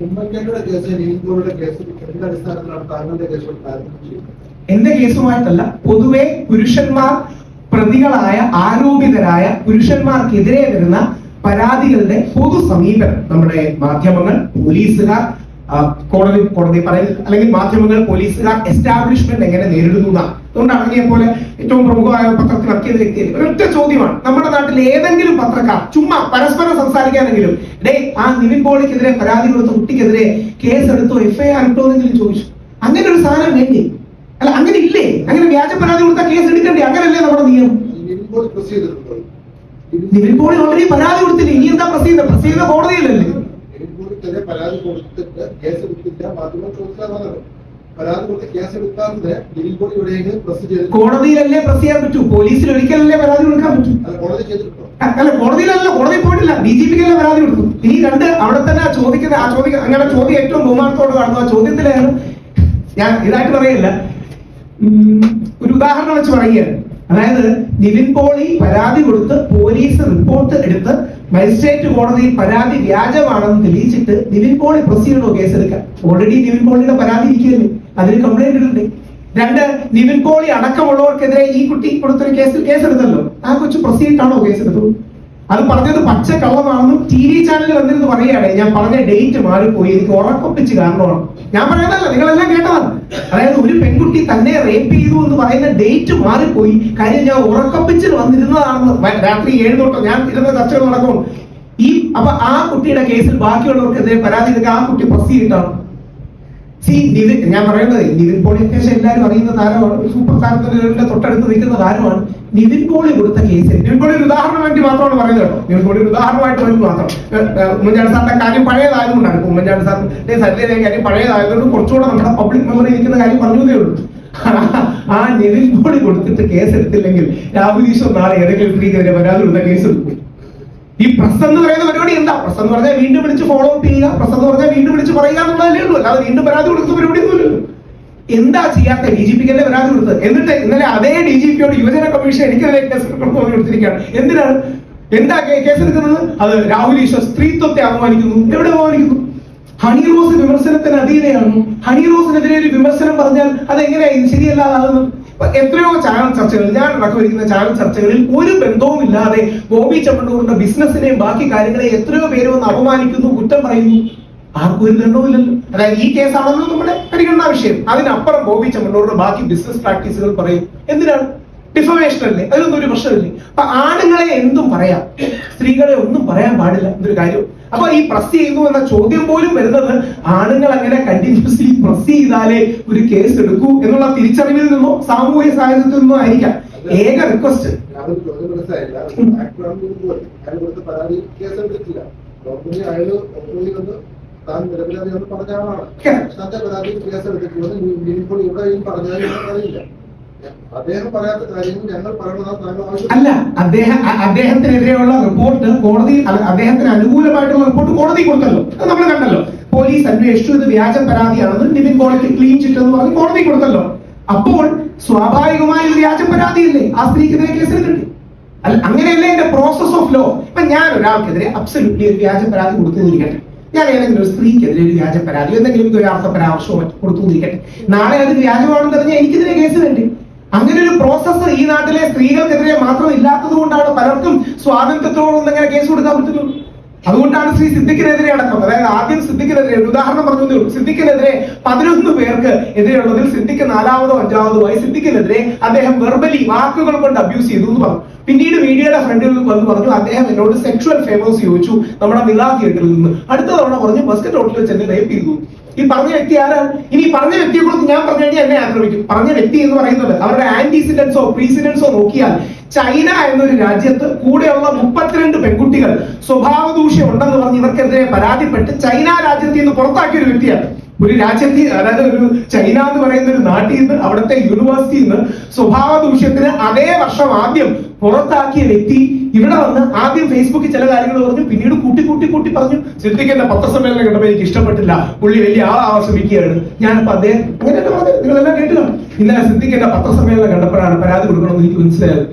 ഉമ്മൻചാണ്ടിയുടെ case നീന്തൂരുടെ case എന്ത് അടിസ്ഥാനത്തിലാണ് താങ്കളുടെ കേസ് എന്റെ കേസുമായിട്ടല്ല പൊതുവെ പുരുഷന്മാർ പ്രതികളായ ആരോപിതരായ പുരുഷന്മാർക്കെതിരെ വരുന്ന പരാതികളുടെ പൊതു സമീപനം നമ്മുടെ മാധ്യമങ്ങൾ പോലീസുകാർ കോടതി കോടതി പറയൽ അല്ലെങ്കിൽ മാധ്യമങ്ങൾ പോലീസുകാർ എസ്റ്റാബ്ലിഷ്മെന്റ് എങ്ങനെ നേരിടുന്നു അതുകൊണ്ട് അതുകൊണ്ടാണ് അങ്ങയെ പോലെ ഏറ്റവും പ്രമുഖമായ പത്രത്തിൽ വർക്ക് ചെയ്ത വ്യക്തി ഒരൊറ്റ ചോദ്യമാണ്. നമ്മുടെ നാട്ടിൽ ഏതെങ്കിലും പത്രക്കാർ ചുമ്മാ പരസ്പരം സംസാരിക്കാനെങ്കിലും ഡേ ആ നിവിൻ പോളിക്കെതിരെ പരാതി കൊടുത്ത കുട്ടിക്കെതിരെ കേസ് എടുത്തോ എഫ്ഐആർ ഇട്ടോ എന്നെങ്കിലും ചോദിച്ചു. അങ്ങനെ ഒരു സാധനം വേണ്ടി? അല്ല അങ്ങനെ ഇല്ലേ? അങ്ങനെ വ്യാജ പരാതി കൊടുത്താൽ കേസ് എടുക്കണ്ടേ? അങ്ങനല്ലേ നമ്മുടെ നിയമം? നിവിൻ പോളി ഓൾറെഡി പരാതി കൊടുത്തില്ല? ഇനി എന്താ പ്രസ് ചെയ്യുന്നത്? പ്രസ് ചെയ്യുന്ന കോടതിയിലല്ലേ? നിവിൻപോളിക്കെതിരെ പരാതി കൊടുത്തിട്ട് കേസ് എടുത്തില്ല. മാധ്യമം ചോദിച്ചാൽ വന്നത് പരാതി കൊടുത്ത് കേസ് എടുക്കാതെ ഡിവിൽ ബോഡി എവിടെയെങ്കിലും പ്രസ് ചെയ്തിട്ടുണ്ടോ കോടതിയിലല്ലേ പ്രസ് ചെയ്യാൻ പറ്റൂ? പോലീസിൽ ഒരിക്കലല്ലേ പരാതി കൊടുക്കാൻ പറ്റൂ? അല്ല കോടതി ചെയ്തിട്ടുണ്ടോ? അല്ല കോടതിയിലല്ല കോടതി പോയിട്ടില്ല. ഡി ജി പിക്കല്ലേ പരാതി കൊടുക്കും ഇനി രണ്ട് അവിടെ തന്നെ ചോദിക്കുന്ന ആ ചോദ്യം അങ്ങനെ ചോദ്യം ഏറ്റവും ബഹുമാനത്തോട് കാണുന്നു ആ ചോദ്യത്തിലാണ് ഞാൻ ഇതായിട്ട് പറയല്ല. ഒരു ഉദാഹരണം വെച്ച് പറയുകയാണ്. അതായത് നിവിൻ പോളി പരാതി കൊടുത്ത് പോലീസ് റിപ്പോർട്ട് എടുത്ത് മജിസ്ട്രേറ്റ് കോടതിയിൽ പരാതി വ്യാജമാണെന്ന് തെളിയിച്ചിട്ട് നിവിൻ പോളി പ്രൊസീഡോ കേസെടുക്കാൻ. ഓൾറെഡി നിവിൻ പോളിയുടെ പരാതി ഇരിക്കുകയല്ലേ? അതിന് കംപ്ലൈന്റ് ഇടണ്ടേ രണ്ട് നിവിൻ പോളി അടക്കമുള്ളവർക്കെതിരെ ഈ കുട്ടി കൊടുത്തൊരു കേസിൽ കേസെടുത്തല്ലോ. ആ കൊച്ചു കേസ് കേസെടുത്തത്? അത് പറഞ്ഞത് പച്ച കള്ളമാണെന്നും ടി വി ചാനലിൽ വന്നിരുന്ന് പറയുകയാണ്. ഞാൻ പറഞ്ഞ ഡേറ്റ് മാറിപ്പോയി. എനിക്ക് ഉറക്കൊപ്പിച്ച് കാരണമാണ്. ഞാൻ പറയുന്നതല്ല നിങ്ങളെല്ലാം കേട്ടതാണ്. അതായത് ഒരു പെൺകുട്ടി തന്നെ റേപ്പ് ചെയ്തു എന്ന് പറയുന്ന ഡേറ്റ് മാറിപ്പോയി. കാര്യം ഞാൻ ഉറക്കപ്പിച്ചിൽ വന്നിരുന്നതാണെന്ന് രാത്രി ഏഴ് തൊട്ട് ഞാൻ ഇരുന്ന ചർച്ചകൾ നടക്കും ഈ അപ്പൊ ആ കുട്ടിയുടെ കേസിൽ ബാക്കിയുള്ളവർക്കെതിരെ പരാതി എടുക്കുക ആ കുട്ടി പ്രസ് ചെയ്തിട്ടാണ്. സി നിവിൻ ഞാൻ പറയുന്നത് നിവിൻ പോളി അത്യാവശ്യം എല്ലാവരും അറിയുന്ന താരമാണ്. സൂപ്പർ താരത്തിന്റെ തൊട്ടടുത്ത് നിൽക്കുന്ന താരമാണ്. നിവിൻ കോളി കൊടുത്ത കേസ് നിതിൻ കോളി ഒരു ഉദാഹരണം വേണ്ടി മാത്രമാണ് പറയുന്നത്. കേട്ടോ നിതിൻ കോളി ഒരു ഉദാഹരണമായിട്ട് വേണ്ടി മാത്രം. ഉമ്മൻചാണ്ടി സാറിന്റെ കാര്യം പഴയതായതുകൊണ്ടാണ് ഇപ്പൊ ഉമ്മൻചാണ്ടി സാറിന്റെ സരിതയുടെ കാര്യം പഴയതായതുകൊണ്ട് കുറച്ചുകൂടെ നമ്മുടെ പബ്ലിക് മെമ്മറി ഇരിക്കുന്ന കാര്യം പറഞ്ഞതേ ഉള്ളൂ. ആ നിതിൻ കോളി കൊടുത്തിട്ട് കേസ് എടുത്തില്ലെങ്കിൽ രാഹുൽ ഈശ്വർ നാളെ ഏതെങ്കിലും സ്ത്രീക്കെതിരെ പരാതി കേസ് എടുക്കും ഈ പ്രസ് എന്ന് പറയുന്ന പരിപാടി എന്താ? പ്രസ് എന്ന് പറഞ്ഞാൽ വീണ്ടും വിളിച്ച് ഫോളോ അപ്പ് ചെയ്യുക പ്രസ് എന്ന് പറഞ്ഞാൽ വീണ്ടും വിളിച്ച് പറയുക എന്നുള്ളതല്ലേ ഉള്ളൂ. അല്ലാതെ വീണ്ടും പരാതി കൊടുക്കുന്ന പരിപാടി ഒന്നുമില്ലല്ലോ എന്താ ചെയ്യാത്ത ഡി ജി പിക്കല്ലേ പരാതി കൊടുത്തത്? എന്നിട്ട് ഇന്നലെ അതേ ഡി ജി പിയോട് യുവജന കമ്മീഷൻ എനിക്കെതിരെ കേസ് കൊടുത്തിരിക്കുകയാണ് എന്തിനാണ്? എന്താ കേസെടുക്കുന്നത് അത് രാഹുൽ ഈശ്വർ സ്ത്രീത്വത്തെ അപമാനിക്കുന്നു. എവിടെ അപമാനിക്കുന്നു? ഹണി റോസ് വിമർശനത്തിന് അധീനയാണ് ഹണി റോസിനെതിരെ ഒരു വിമർശനം പറഞ്ഞാൽ അത് ശരിയല്ലാതാകുന്നത്? ഇപ്പൊ എത്രയോ ചാനൽ ചർച്ചകൾ ഞാൻ അടക്കമിരിക്കുന്ന ചാനൽ ചർച്ചകളിൽ ഒരു ബന്ധവും ഇല്ലാതെ ബോബി ചമ്മണ്ടൂറിന്റെ ബിസിനസിനെയും ബാക്കി കാര്യങ്ങളെയും എത്രയോ പേര് വന്ന് അപമാനിക്കുന്നു കുറ്റം പറയുന്നു. ആർക്കും ഒരു ദണ്ഡവുമില്ലല്ലോ അതായത് ഈ കേസാണല്ലോ നമ്മുടെ പരിഗണനാ വിഷയം. അതിനപ്പുറം ബോബി ചെമ്മണ്ണൂറിന്റെ ബാക്കി ബിസിനസ് പ്രാക്ടീസുകൾ പറയും. എന്തിനാണ്? ഡിഫമേഷൻ അല്ലേ? അതിലൊന്നും ഒരു പ്രശ്നമില്ലേ? അപ്പൊ ആണുങ്ങളെ എന്തും പറയാം. സ്ത്രീകളെ ഒന്നും പറയാൻ പാടില്ല എന്നൊരു കാര്യം. അപ്പൊ ഈ പ്രസ് ചെയ്യുന്നു എന്ന ചോദ്യം പോലും വരുന്നത് ആണുങ്ങൾ അങ്ങനെ കണ്ടിന്യൂസ്ലി പ്രസ് ചെയ്താലേ ഒരു കേസ് എടുക്കൂ എന്നുള്ള തിരിച്ചറിവിൽ നിന്നോ സാമൂഹിക സാഹചര്യത്തിൽ നിന്നോ ആയിരിക്കാം. ഏക റിക്വസ്റ്റ് പരാതി കേസ് എടുത്തിട്ടില്ല ഡോക്ടറിനെ നിരപരാധി എന്ന് താൻ പറഞ്ഞ ആളാണ്. തന്റെ പരാതി കേസ് എടുത്തിട്ടുള്ളത് നിവിൻപോൾ ഇവിടെയും പറഞ്ഞാലും അറിയില്ല. അദ്ദേഹം പറയാത്ത കാര്യങ്ങൾ ഞങ്ങൾ പറയണതാണ് താങ്കൾ അല്ല അദ്ദേഹം അദ്ദേഹത്തിനെതിരെയുള്ള റിപ്പോർട്ട് കോടതി അദ്ദേഹത്തിന് അനുകൂലമായിട്ടുള്ള റിപ്പോർട്ട് കോടതി കൊടുത്തല്ലോ. അത് നമ്മൾ കണ്ടല്ലോ. പോലീസ് അന്വേഷിച്ചു ഇത് വ്യാജ പരാതിയാണെന്ന് നിവിൻ കോളേജ് ക്ലീൻ ചിറ്റ് എന്ന് പറഞ്ഞ് കോടതി കൊടുത്തല്ലോ. അപ്പോൾ സ്വാഭാവികമായി ഒരു വ്യാജ പരാതിയില്ലേ? ആ സ്ത്രീക്കെതിരെ കിട്ടി അല്ല അങ്ങനെയല്ലേ എന്റെ പ്രോസസ് ഓഫ് ലോ ഇപ്പൊ ഞാൻ ഒരാൾക്കെതിരെ അബ്സല്യൂട്ട്ലി ഒരു വ്യാജ പരാതി കൊടുത്തുന്നിരിക്കട്ടെ ഞാൻ ഏതെങ്കിലും ഒരു സ്ത്രീക്കെതിരെ ഒരു വ്യാജ പരാതി എന്തെങ്കിലും ദ്വയാർത്ഥ പരാമർശമോ മറ്റോ നിൽക്കട്ടെ നാളെ അത് വ്യാജമാണെന്ന് പറഞ്ഞാൽ എനിക്കെതിരെ കേസ് വേണ്ട അങ്ങനെ ഒരു പ്രോസസ്സ് ഈ നാട്ടിലെ സ്ത്രീകൾക്കെതിരെ മാത്രം ഇല്ലാത്തത് കൊണ്ടാണ് പലർക്കും സ്വാതന്ത്ര്യത്തോടൊന്നും അങ്ങനെ കേസ് കൊടുക്കാൻ പറ്റുന്നത് അതുകൊണ്ടാണ് ശ്രീ സിദ്ദിഖിനെതിരെ അടക്കം. അതായത് ആദ്യം സിദ്ദിഖിനെതിരെ ഒരു ഉദാഹരണം പറഞ്ഞു സിദ്ധിക്കിനെതിരെ സിദ്ദിഖിനെതിരെ പതിനൊന്ന് പേർക്ക് എതിരെയുള്ളതിൽ സിദ്ദിഖ് നാലാമതോ അഞ്ചാമതോ ആയി സിദ്ദിഖിനെതിരെ അദ്ദേഹം വെർബലി വാക്കുകൾ കൊണ്ട് അബ്യൂസ് ചെയ്തു എന്ന് പറഞ്ഞു. പിന്നീട് മീഡിയയുടെ ഫ്രണ്ടിൽ വന്ന് പറഞ്ഞു അദ്ദേഹം എന്നോട് സെക്ഷുവൽ ഫേവേഴ്സ് ചോദിച്ചു നമ്മുടെ നിലാ തിയേറ്ററിൽ നിന്ന്. അടുത്ത തവണ പറഞ്ഞു ബസ്കറ്റ് ഹോട്ടലിൽ വെച്ച് എന്നെ റേപ്പ് ചെയ്തു. ഈ പറഞ്ഞ വ്യക്തി ആരാണ് ഇനി പറഞ്ഞ വ്യക്തിയെ കുറിച്ച് ഞാൻ പറഞ്ഞു കഴിഞ്ഞാൽ എന്നെ ആക്രമിക്കും. പറഞ്ഞ വ്യക്തി എന്ന് പറയുന്നത് അവരുടെ ആന്റിസിഡൻസോ പ്രീസിഡൻസോ നോക്കിയാൽ ചൈന എന്നൊരു രാജ്യത്ത് കൂടെയുള്ള മുപ്പത്തിരണ്ട് പെൺകുട്ടികൾ സ്വഭാവ ദൂഷ്യം ഉണ്ടെന്ന് പറഞ്ഞ് ഇവർക്കെതിരെ പരാതിപ്പെട്ട് ചൈന രാജ്യത്തിൽ നിന്ന് പുറത്താക്കിയ ഒരു വ്യക്തിയാണ്. ഒരു രാജ്യത്തിൽ അതായത് ഒരു ചൈന എന്ന് പറയുന്ന ഒരു നാട്ടിൽ നിന്ന് അവിടുത്തെ യൂണിവേഴ്സിറ്റിയിൽ നിന്ന് സ്വഭാവ ദൂഷ്യത്തിന് അതേ വർഷം ആദ്യം പുറത്താക്കിയ വ്യക്തി ഇവിടെ വന്ന് ആദ്യം ഫേസ്ബുക്കിൽ ചില കാര്യങ്ങൾ പറഞ്ഞു പിന്നീട് കൂട്ടി കൂട്ടി കൂട്ടി പറഞ്ഞു സിദ്ദിഖിന്റെ പത്രസമ്മേളനം കണ്ടപ്പോൾ എനിക്ക് ഇഷ്ടപ്പെട്ടില്ല പുള്ളി വലിയ ആളാവാൻ ശ്രമിക്കുകയാണ് ഞാനിപ്പോ അദ്ദേഹം അങ്ങനെ നിങ്ങളെല്ലാം കേട്ടില്ല ഇന്നലെ സിദ്ദിഖിന്റെ പത്രസമ്മേളനം കണ്ടപ്പോഴാണ് പരാതി കൊടുക്കണമെന്ന് എനിക്ക് മനസ്സിലായത്.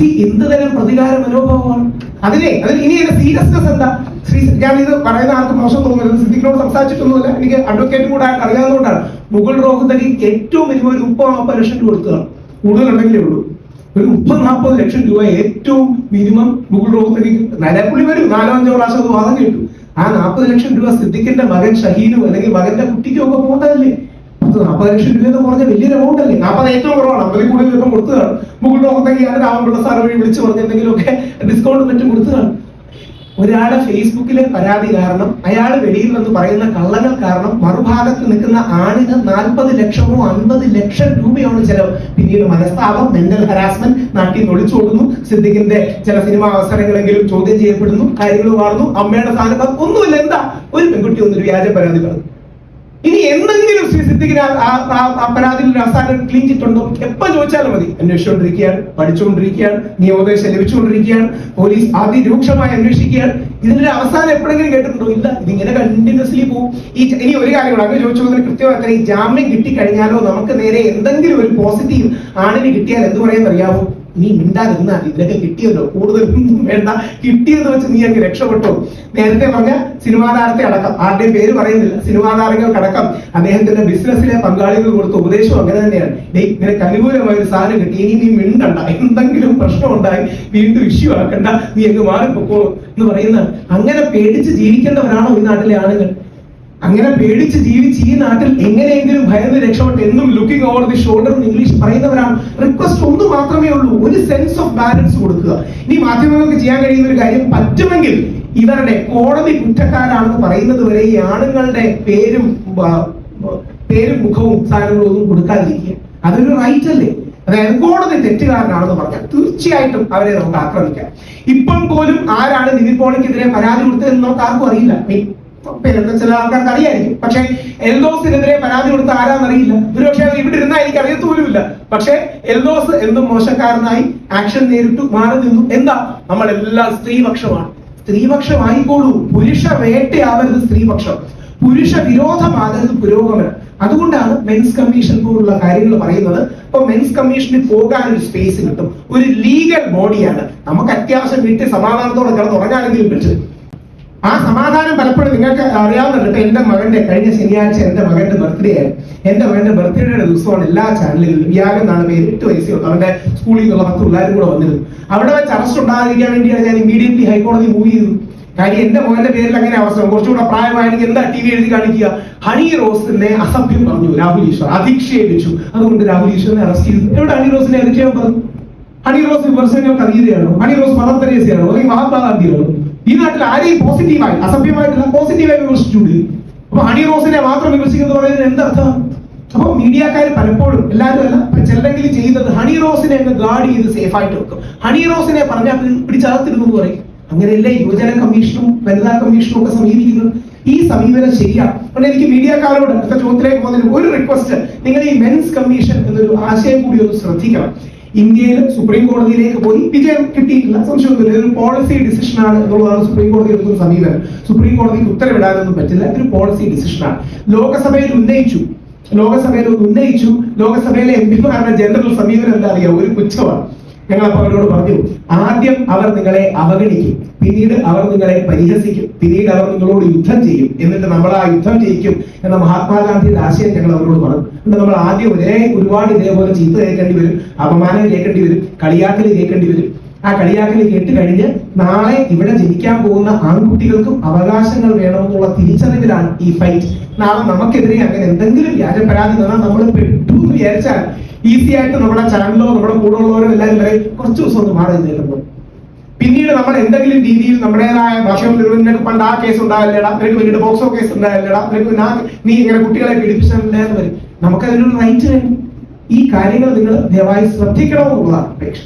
എന്ത് തരം പ്രതികാര മനോഭാവമാണ്? അതിനെ അതിന് ഇനി എന്റെ സീരിയസ്നെസ് എന്താ? ശ്രീ ഞാൻ ഇത് പറയുന്ന ആർക്കും മോശം തോന്നുന്നത് സിദ്ദിഖിനോട് സംസാരിച്ചിട്ടൊന്നുമില്ല. എനിക്ക് അഡ്വക്കേറ്റും കൂടെ അറിയാവുന്നതുകൊണ്ടാണ്. മുഗൾ റോഹത്തക്ക് ഏറ്റവും മിനിമം ഒരു മുപ്പത് നാൽപ്പത് ലക്ഷം രൂപ കൊടുത്തതാണ്. കൂടുതലുണ്ടെങ്കിലേ ഉള്ളൂ. ഒരു മുപ്പത് നാൽപ്പത് ലക്ഷം രൂപ ഏറ്റവും മിനിമം മുഗൾ റോഹത്തക്ക് നിലപ്പുള്ളി വരും. നാലോ അഞ്ചോ പ്രാവശ്യം വാദം കേട്ടു. ആ നാൽപ്പത് ലക്ഷം രൂപ സിദ്ദിഖിന്റെ മകൻ ഷഹീനും അല്ലെങ്കിൽ മകന്റെ കുട്ടിക്കും ഒക്കെ പോകേണ്ടതല്ലേ? പത്ത് നാൽപ്പത് ലക്ഷം രൂപ എന്ന് പറഞ്ഞ വലിയൊരു എമൗണ്ട് അല്ലേ? നാൽപ്പത് ഏറ്റവും കുറവാണ്. അമ്പതിൽ കൂടുതൽ രൂപ കൊടുത്തതാണ്. മുഗൾ ലോകത്തെ ഞാൻ സാർ വഴി വിളിച്ചു പറഞ്ഞ് എന്തെങ്കിലുമൊക്കെ ഡിസ്കൗണ്ട് മറ്റും കൊടുത്തതാണ്. ഒരാളെ ഫേസ്ബുക്കിലെ പരാതി കാരണം അയാൾ വെളിയിൽ നിന്ന് പറയുന്ന കള്ളങ്ങൾ കാരണം മറുഭാഗത്ത് നിൽക്കുന്ന ആണിന് നാൽപ്പത് ലക്ഷമോ അൻപത് ലക്ഷം രൂപയാണ് ചെലവ്. പിന്നീട് മനസ്താപം മെന്റൽ ഹരാസ്മെന്റ് നാട്ടിൽ ഒളിച്ചോടുന്നു സിദ്ദിഖിന്റെ ചില സിനിമാ അവസരങ്ങളെങ്കിലും ചോദ്യം ചെയ്യപ്പെടുന്നു കാര്യങ്ങൾ മാറുന്നു അമ്മയുടെ സ്ഥാനത്ത് ഒന്നുമില്ല. എന്താ? ഒരു പെൺകുട്ടി ഒന്നൊരു വ്യാജ പരാതി പറഞ്ഞു. ഇനി എന്തെങ്കിലും ശ്രീ സിദ്ദിഖിന് ആ- പരാതിയിൽ അവസാനം ക്ലീൻ ചിറ്റുണ്ടോ എപ്പോ ചോദിച്ചാലും മതി. അന്വേഷിച്ചുകൊണ്ടിരിക്കുകയാണ് പഠിച്ചുകൊണ്ടിരിക്കുകയാണ് നിയമോപദേശം ലഭിച്ചുകൊണ്ടിരിക്കുകയാണ് പോലീസ് അതിരൂക്ഷമായി അന്വേഷിക്കുകയാണ്. ഇതിന്റെ അവസാനം എപ്പോഴെങ്കിലും കേട്ടിട്ടുണ്ടോ? ഇല്ല ഇതിങ്ങനെ കണ്ടിന്യൂസ്ലി പോകും ഈ ഇനി ഒരു കാര്യം കൂടെ അങ്ങ് ചോദിച്ചതിന് കൃത്യമായി ഈ ജാമ്യം കിട്ടിക്കഴിഞ്ഞാലോ നമുക്ക് നേരെ എന്തെങ്കിലും ഒരു പോസിറ്റീവ് ആണിന് കിട്ടിയാൽ എന്ത് പറയാൻ അറിയാമോ നീ മിണ്ടാതിരുന്നാൽ മതി. ഇതിനൊക്കെ കിട്ടിയല്ലോ. കൂടുതലൊന്നും വേണ്ട. കിട്ടിയെന്ന് വെച്ച് നീ അങ്ങ് രക്ഷപ്പെട്ടു. നേരത്തെ പറഞ്ഞ സിനിമാ താരത്തെ അടക്കം. ആരുടെയും പേര് പറയുന്നില്ല. സിനിമാ താരങ്ങൾക്കടക്കം അദ്ദേഹത്തിന്റെ ബിസിനസ്സിലെ പങ്കാളികൾ കൊടുത്ത ഉപദേശം അങ്ങനെ തന്നെയാണ്. ഡേയ് നിനക്ക് അനുകൂലമായ ഒരു സാധനം കിട്ടി. ഇനി നീ മിണ്ടണ്ട. എന്തെങ്കിലും പ്രശ്നം ഉണ്ടായി വീണ്ടും ഇഷ്യൂ ആക്കണ്ട. നീ അങ്ങ് മാറിപ്പോക്കോ എന്ന് പറയുന്ന അങ്ങനെ പേടിച്ച് ജീവിക്കേണ്ടവരാണോ ഈ നാട്ടിലെ ആളുകൾ അങ്ങനെ പേടിച്ച് ജീവിച്ച് ഈ നാട്ടിൽ എങ്ങനെയെങ്കിലും ഭയന്ന് രക്ഷപ്പെട്ട് എന്നും ലുക്കിംഗ് ഓവർ ദി ഷോൾഡർ എന്ന് ഇംഗ്ലീഷ് പറയുന്നവരാണ്. റിക്വസ്റ്റ് ഒന്ന് മാത്രമേ ഉള്ളൂ. ഒരു സെൻസ് ഓഫ് ബാലൻസ് കൊടുക്കുക. ഇനി മാധ്യമങ്ങൾക്ക് ചെയ്യാൻ കഴിയുന്ന ഒരു കാര്യം പറ്റുമെങ്കിൽ ഇവരുടെ കോടതി കുറ്റക്കാരാണെന്ന് പറയുന്നത് വരെ ഈ ആണുങ്ങളുടെ പേരും പേരും മുഖവും സാധനങ്ങളും ഒന്നും കൊടുക്കാതിരിക്കുക. അതൊരു റൈറ്റ് അല്ലേ? അതായത് കോടതി തെറ്റുകാരനാണെന്ന് പറഞ്ഞാൽ തീർച്ചയായിട്ടും അവരെ നമുക്ക് ആക്രമിക്കാം. ഇപ്പം പോലും ആരാണ് നിവിൻ പോളിക്കെതിരെ പരാതി കൊടുത്തതെന്ന് നമുക്ക് ആർക്കും അറിയില്ല. പേരെന്താ ചില ആൾക്കാർക്ക് അറിയായിരിക്കും. പക്ഷേ എൽദോസിനെതിരെ പരാതി കൊടുത്ത ആരാന്നറിയില്ല. ഒരുപക്ഷെ ഇവിടെ ഇരുന്നാൽ എനിക്ക് അറിയത്ത് പോലുമില്ല. പക്ഷേ എൽദോസ് എന്തും മോശക്കാരനായി ആക്ഷൻ നേരിട്ടു മാറി നിന്നു. എന്താ? നമ്മളെല്ലാം സ്ത്രീപക്ഷമാണ്. സ്ത്രീപക്ഷമായിക്കോളൂ. പുരുഷ വേട്ടയാവരുത് സ്ത്രീപക്ഷം. പുരുഷ വിരോധമാകരുത് പുരോഗമനം. അതുകൊണ്ടാണ് മെൻസ് കമ്മീഷൻ പോലുള്ള കാര്യങ്ങൾ പറയുന്നത്. ഇപ്പൊ മെൻസ് കമ്മീഷനിൽ പോകാൻ ഒരു സ്പേസ് കിട്ടും. ഒരു ലീഗൽ ബോഡിയാണ് നമുക്ക് അത്യാവശ്യം വീട്ടിൽ സമാധാനത്തോടെ കിടന്നുറങ്ങാനെങ്കിലും പറ്റും. ആ സമാധാനം പലപ്പോഴും നിങ്ങൾക്ക് അറിയാവുന്നുണ്ട് ഇപ്പൊ എന്റെ മകന്റെ കഴിഞ്ഞ ശനിയാഴ്ച എന്റെ മകന്റെ ബർത്ത്ഡേ ആയിരുന്നു. എന്റെ മകന്റെ ബർത്ത്ഡേയുടെ ദിവസമാണ് എല്ലാ ചാനലുകളിലും വ്യാഗം എന്നാണ് പേര്. എട്ട് വയസ്സേ ഉള്ളൂ. അവന്റെ സ്കൂളിൽ നിന്നുള്ള പത്ത് പിള്ളേരും കൂടെ വന്നിരുന്നു. അവിടെ വെച്ച് അറസ്റ്റ് ഉണ്ടാകാതിരിക്കാൻ വേണ്ടിയാണ് ഞാൻ ഇമ്മീഡിയറ്റ്ലി ഹൈക്കോടതി മൂവ് ചെയ്തു കാര്യം എന്റെ മോന്റെ പേരിൽ അങ്ങനെ അവസരം. കുറച്ചുകൂടെ പ്രായമായെങ്കിൽ എന്താ ടി വി എഴുതി കാണിക്കുക? ഹണി റോസിനെ അസഭ്യം പറഞ്ഞു രാഹുൽ ഈശ്വർ. അധിക്ഷേപിച്ചു. അതുകൊണ്ട് രാഹുൽ ഈശ്വറിനെ അറസ്റ്റ് ചെയ്തു. എവിടെ ഹണി റോസിനെ അധിക്ഷേപം പറഞ്ഞു? ഹണി റോസ് വിമർശനങ്ങൾക്ക് അതീതയാണോ ഹണി റോസ് മദർ തെരേസയാണോ അല്ലെങ്കിൽ ഈ നാട്ടിൽ ആരെയും പോസിറ്റീവായി അസഭ്യമായിട്ടില്ല പോസിറ്റീവായി വിമർശിച്ചുകൂടി? അപ്പൊ ഹണി റോസിനെ മാത്രം വിമർശിക്കുന്നത് പറയുന്നത് എന്തർത്ഥം അപ്പൊ മീഡിയക്കാർ പലപ്പോഴും എല്ലാവരും അല്ല ചിലരെങ്കിലും ചെയ്യുന്നത് ഹണി റോസിനെ അങ്ങ് ഗാർഡ് ചെയ്ത് സേഫ് ആയിട്ട് വെക്കും. ഹണി റോസിനെ പറഞ്ഞാൽ പിടിച്ചകത്തിരുന്നു പറയും. അങ്ങനെയല്ലേ യുവജന കമ്മീഷനും വനിതാ കമ്മീഷനും ഒക്കെ സമീപിക്കുന്നത്? ഈ സമീപനം ശരിയാണ് അതുകൊണ്ട് എനിക്ക് മീഡിയക്കാരോട് അടുത്ത ചോദ്യത്തിലേക്ക് പോകുന്നതിന് ഒരു റിക്വസ്റ്റ് നിങ്ങൾ ഈ മെൻസ് കമ്മീഷൻ എന്നൊരു ആശയം കൂടി ഒന്ന് ശ്രദ്ധിക്കണം. ഇന്ത്യയിൽ സുപ്രീം കോടതിയിലേക്ക് പോയി വിജയം കിട്ടിയിട്ടില്ല. സംശയമൊന്നുമില്ല ഇതൊരു പോളിസി ആണ് എന്നുള്ളതാണ് സുപ്രീം കോടതി എടുക്കുന്ന സമീപനം. സുപ്രീം കോടതിക്ക് ഉത്തരവിടാനൊന്നും പറ്റില്ല. ഇതൊരു പോളിസി ഡിസിഷൻ ആണ്. ലോകസഭയിൽ ഉന്നയിച്ചു. ലോകസഭയിൽ ഉന്നയിച്ചു. ലോകസഭയിലെ എം പിമാരുടെ ജനറൽ സമീപനം എന്താ അറിയാം ഒരു പുച്ഛമാണ് ഞങ്ങളപ്പോ അവരോട് പറഞ്ഞു ആദ്യം അവർ നിങ്ങളെ അവഗണിക്കും പിന്നീട് അവർ നിങ്ങളെ പരിഹസിക്കും പിന്നീട് അവർ നിങ്ങളോട് യുദ്ധം ചെയ്യും എന്നിട്ട് നമ്മൾ ആ യുദ്ധം ജയിക്കും എന്ന മഹാത്മാഗാന്ധിയുടെ ആശയം ഞങ്ങൾ അവരോട് പറഞ്ഞു. എന്നിട്ട് നമ്മൾ ആദ്യം ഒരേ ഒരുപാട് ഇതേപോലെ ചീത്ത കേൾക്കേണ്ടി വരും അപമാനം കേൾക്കേണ്ടി വരും കളിയാക്കൽ കേൾക്കേണ്ടി വരും. ആ കളിയാക്കൽ കേട്ട് കഴിഞ്ഞ് നാളെ ഇവിടെ ജനിക്കാൻ പോകുന്ന ആൺകുട്ടികൾക്കും അവകാശങ്ങൾ വേണമെന്നുള്ള തിരിച്ചറിവിലാണ് ഈ ഫൈറ്റ് നാളെ നമുക്കെതിരെ അങ്ങനെ എന്തെങ്കിലും വ്യാജ നമ്മൾ പെട്ടു എന്ന് വിചാരിച്ചാൽ ഈസി ആയിട്ട് നമ്മുടെ ചാനലിലോ നമ്മുടെ കൂടെ ഉള്ളവരോ എല്ലാവരും വരെ കുറച്ച് ദിവസം ഒന്ന് മാറി നിൽക്കുന്നു പിന്നീട് നമ്മൾ എന്തെങ്കിലും രീതിയിൽ നമ്മുടേതായ ഭക്ഷണം നിനക്ക് പണ്ട് ആ കേസ് ഉണ്ടാവില്ലടാ നിനക്ക് പിന്നീട് ബോക്സോ കേസ് ഉണ്ടാകില്ലടാ നിനക്ക് ഞാൻ നീ ഇങ്ങനെ കുട്ടികളെ പീഡിപ്പിച്ചിട്ടുണ്ടായിരുന്നു വരും. നമുക്ക് അതിനൊരു റൈറ്റ് വേണം. ഈ കാര്യങ്ങൾ നിങ്ങൾ ദയവായി ശ്രദ്ധിക്കണമെന്നുള്ളതാണ് അപേക്ഷ.